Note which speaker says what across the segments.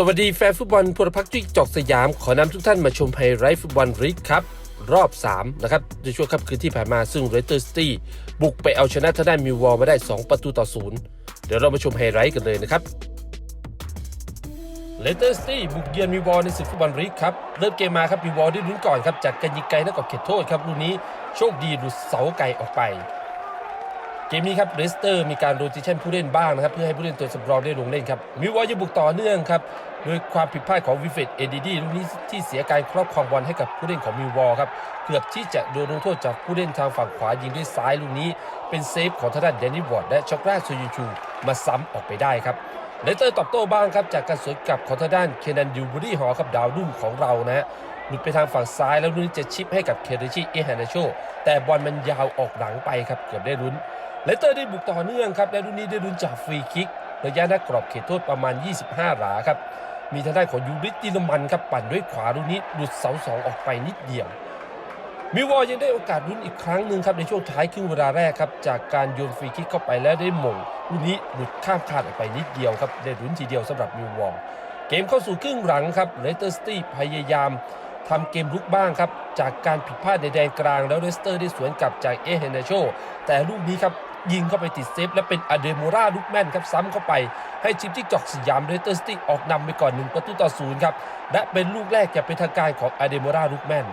Speaker 1: สวัสดีแฟนฟุตบอลพลพักจุ้ยจอกสยาม ขอนำทุกท่านมาชมไฮไลท์ฟุตบอลริกครับ รอบ 3 นะครับในช่วงค่ำคืนที่ผ่านมาซึ่งเรเตอร์สตี้บุกไปเอาชนะทางด้านมิววอลมาได้ 2 ประตูต่อศูนย์เดี๋ยวเรามาชมไฮไลท์กันเลยนะครับเลเตอร์สตี้บุกเยือนมิววอลในศึกฟุตบอลริกครับ เริ่มเกมมาครับมิววอลได้ลุ้นก่อนครับจากการยิงไกลนักกอบเขตโทษครับลูกนี้โชคดีหลุดเสาไกลออกไป เกมนี้ครับเลสเตอร์มีการโรติชันผู้เล่นบ้างนะครับ เพื่อให้ผู้เล่นตัวสำรองได้ลงเล่นครับมิววอยังบุกต่อเนื่องครับโดยความผิดพลาดของวิฟเฟตเอดีดีลูกนี้ที่เสียการครอบครองบอลให้กับผู้เล่นของมิววอลครับเกือบที่จะโดนลงโทษจากผู้เล่นทางฝั่งขวายิงด้วยซ้ายลูกนี้ เป็นเซฟของทางด้านเดนนิวอร์ดและช็อกราซูยูชูมาซ้ำออกไปได้ครับเลสเตอร์ตอบโต้บ้างครับจากการสวนกลับของทางด้านเคนันดิวบุรีฮอลครับดาวรุ่งของเรานะฮะหลุดไปทางฝั่งซ้ายแล้วลูกนี้จะชิปให้กับเคเรชิเอฮานาโชแต่บอลมันยาวออกหลังไปครับเกือบได้ลุ้น เลสเตอร์ได้บุกต่อเนื่องครับและลูกนี้ได้ลุ้นจากฟรีคิกระยะหน้ากรอบเขตโทษประมาณ 25 หลาครับ มีทางด้านของยูริสตินมันครับปั่นด้วยขวาลูกนี้หลุดเสาสองออกไปนิดเดียวมิววอยังได้โอกาสลุ้นอีกครั้งหนึ่งครับในช่วงท้ายครึ่งเวลาแรกครับจากการโยนฟรีคิกเข้าไปแล้วได้หม่งลูกนี้หลุดข้ามคาดออกไปนิดเดียวครับได้ลุ้นทีเดียวสำหรับมิววอเกมเข้าสู่ครึ่งหลังครับเลสเตอร์สตี้พยายามทำเกมลุกบ้างครับจากการผิดพลาดในแดนกลางแล้วเลสเตอร์ได้สวนกลับจากเอเฮนเนโชแต่ลูกนี้ครับ ยิงเข้าไปติดเซฟและเป็นอเดโมราลุกแม่นครับซ้ำเข้าไป ให้ชิปที่จอกสยามเรสเตอร์สติออกนำไปก่อน1ประตูต่อศูนย์ครับและเป็นลูกแรกจะเป็นทางการของอเดโมราลุกแม่น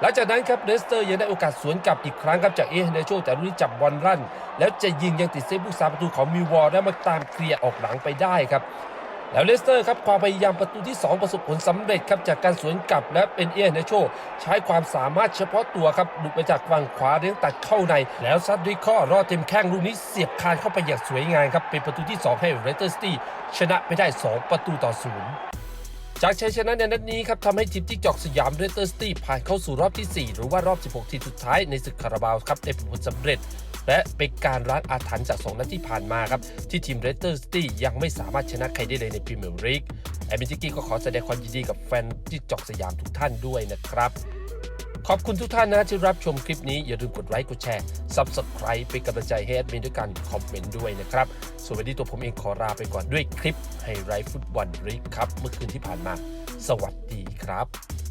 Speaker 1: หลังจากนั้นครับเลสเตอร์ยังได้โอกาสสวนกลับอีกครั้งครับจากเอเฮนเนโชแต่ลูกนี้จับบอลรั่น แล้วจะยิงยังติดเซฟผู้สาประตูของมิววอลและมาตามเคลียร์ออกหลังไปได้ครับ แล้วเลสเตอร์ครับความพยายามประตูที่ 2 ประสบผลสำเร็จครับจากการสวนกลับและเป็นเอียนเนโช ใช้ความสามารถเฉพาะตัวครับหลุดไปจากฝั่งขวาเลี้ยงตัดเข้าใน แล้วซัดด้วยข้อรอดเต็มแข้งลูกนี้เสียบคานเข้าไปอย่างสวยงามครับเป็นประตูที่ 2 ให้เรสเตอร์สตี้ชนะไปได้ 2 ประตูต่อศูนย์จากชัยชนะในนัดนี้ครับทำให้ทีมที่จอกสยามเรสเตอร์สตี้ผ่านเข้าสู่รอบที่ 4 หรือว่ารอบ 16 ทีมสุดท้ายในศึกคาราบาวครับได้ผลสำเร็จ และเป็นการร้านอาถรรพ์จาก2นัดที่ผ่านมาครับ ที่ทีมเรสเตอร์สตี้ยังไม่สามารถชนะใครได้เลยในพรีเมียร์ลีกแอมบิจิกี้ก็ขอแสดงความยินดีกับแฟนที่จอกสยามทุกท่านด้วยนะครับขอบคุณทุกท่านนะที่รับชมคลิปนี้อย่าลืมกดไลค์กดแชร์ Subscribe เป็นกำลังใจให้แอดมินด้วยกันคอมเมนต์ด้วยนะครับ ส่วนวันนี้ตัวผมเองขอลาไปก่อนด้วยคลิปไฮไลท์ฟุตบอลลีกครับ เมื่อคืนที่ผ่านมา สวัสดีครับ